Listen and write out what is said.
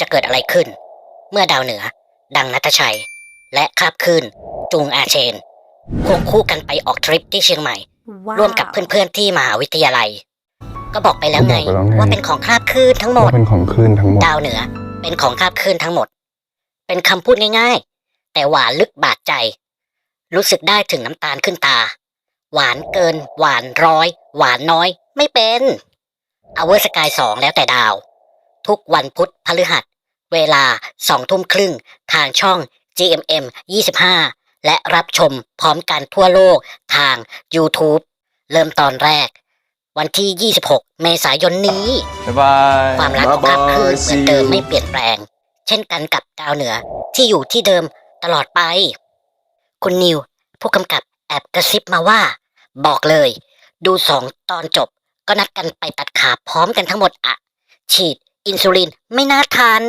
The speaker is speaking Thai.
จะเกิดอะไรขึ้น เมื่อดาวเหนือ ดังนัทชัย และคาบคืนจุงอาเชนควงคู่กันไปออกทริปที่เชียงใหม่ร่วมกับเพื่อนๆที่มหาวิทยาลัย ก็บอกไปแล้วไงก็บอกไปแล้วไงว่าเป็นของคราบคลื่นทั้งหมดว่าเป็นของคลื่นทั้งหมดดาวเหนือ เป็นของคราบคลื่นทั้งหมด เป็นคำพูดง่ายๆ แต่หวานลึกบาดใจ รู้สึกได้ถึงน้ำตาลขึ้นตา หวานเกิน หวานร้อย หวานน้อย ไม่เป็นเอาเวอร์สกายสองแล้วแต่ดาว ทุกวันพุธพฤหัส เวลาสองทุ่มครึ่งทางช่อง GMM 25 และรับชมพร้อมกันทั่วโลกทาง YouTube เริ่มตอนแรก วันที่ 26 เมษายนนี้ บ๊ายบายความรักของข้ามคืนเหมือนเดิมไม่เปลี่ยนแปลง เช่นกันกับดาวเหนือที่อยู่ที่เดิมตลอดไป คุณนิว ผู้กำกับแอบกระซิบมาว่า บอกเลย ดูสองตอนจบก็นัดกันไปตัดขาพร้อมกันทั้งหมดอะ ฉีด อินซูลินไม่น่าทัน